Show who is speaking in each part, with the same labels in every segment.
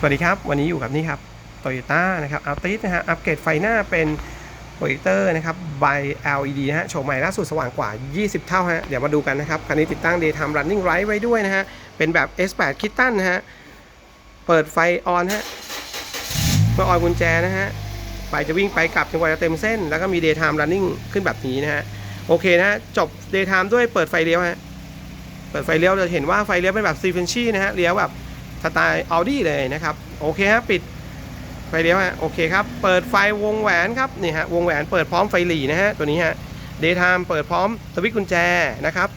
Speaker 1: สวัสดีครับ วันนี้อยู่กับนี่ครับ Toyota นะครับอัปติสนะฮะอัปเกรดไฟหน้าเป็นโปรเจคเตอร์นะครับ by LED นะฮะโฉมใหม่ล่าสุดสว่างกว่า 20 เท่าฮะเดี๋ยวมาดูกันนะครับ คันนี้ติดตั้ง Daytime Running Light ไว้ด้วยนะฮะ เป็นแบบ S8 คิตตันนะฮะ เปิดไฟออนฮะเมื่อออนกุญแจนะฮะไฟจะวิ่งไปกลับจนกว่าจะเต็มเส้น แล้วก็มี Daytime Running ขึ้นแบบนี้นะฮะ โอเคนะฮะ จบ Daytime ด้วยเปิดไฟเลี้ยวฮะ เปิดไฟเลี้ยวจะเห็นว่าไฟเลี้ยวเป็นแบบ s ีเฟนชี่นะฮะ เลี้ยวแบบ สไตล์ Audi เลยนะครับ โอเคฮะปิดไฟเลี้ยวฮะโอเคครับ เปิดไฟวงแหวนครับนี่ฮะวงแหวนเปิดพร้อมไฟหลีนะฮะตัวนี้ฮะ Daytime เปิดพร้อมสวิตช์กุญแจนะครับ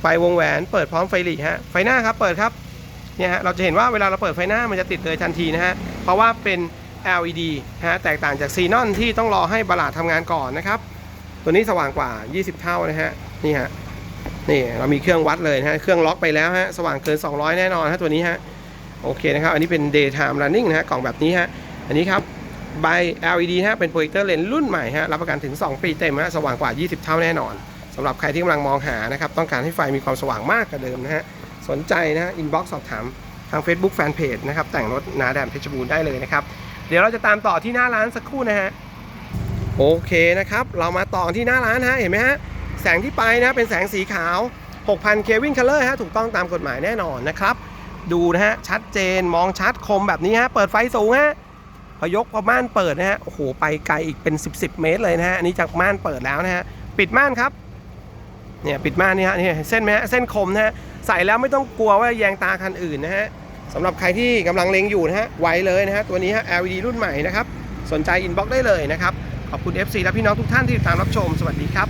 Speaker 1: ไฟวงแหวนเปิดพร้อมไฟหลีฮะไฟหน้าครับเปิดครับเนี่ยฮะเราจะเห็นว่าเวลาเราเปิดไฟหน้ามันจะติดเลยทันทีนะฮะเพราะว่าเป็น LED ฮะแตกต่างจากซีนอนที่ต้องรอให้บลาดทำงานก่อนนะครับ ตัวนี้สว่างกว่า 20 เท่านะฮะนี่ฮะ นี่เรามีเครื่องวัดเลยนะฮะ เครื่องล็อกไปแล้วฮะ สว่างเกิน 200 แน่นอนฮะตัวนี้ฮะ โอเคนะครับ อันนี้เป็น daytime running นะฮะ กล่องแบบนี้ฮะ อันนี้ครับ by LED ฮะ เป็นโปรเจคเตอร์เลนส์รุ่นใหม่ฮะ รับประกันถึง 2 ปีเต็มฮะ สว่างกว่า 20 เท่าแน่นอนสำหรับใครที่กำลังมองหานะครับ ต้องการให้ไฟมีความสว่างมากกว่าเดิมนะฮะ สนใจนะฮะ inbox สอบถามทาง Facebook Fanpage นะครับ แต่งรถนาแดนเพชรบูรณ์ได้เลยนะครับ เดี๋ยวเราจะตามต่อที่หน้าร้านสักครู่นะฮะ โอเคนะครับ เรามาต่อที่หน้าร้านฮะ เห็นไหมฮะ แสงที่ไปนะเป็นแสงสีขาว 6,000เควินคัลเลอร์ฮะถูกต้องตามกฎหมายแน่นอนนะครับ ดูนะฮะ ชัดเจนมองชัดคมแบบนี้ฮะ เปิดไฟสูงฮะพอยกพอม่านเปิดนะฮะ โอ้โห ไปไกลอีกเป็น 10 10 เมตรเลยนะฮะ อันนี้จากม่านเปิดแล้วนะฮะ ปิดม่านครับ เนี่ยปิดม่านนี่ฮะนี่เส้นไหมฮะ เส้นคมนะฮะ ใส่แล้วไม่ต้องกลัวว่าแยงตาคันอื่นนะฮะสำหรับใครที่กำลังเล็งอยู่นะฮะ ไวเลยนะฮะ ตัวนี้ฮะ LED รุ่นใหม่นะครับ สนใจอินบ็อกได้เลยนะครับ ขอบคุณ FC และพี่น้องทุกท่านที่ติดตามรับชม สวัสดีครับ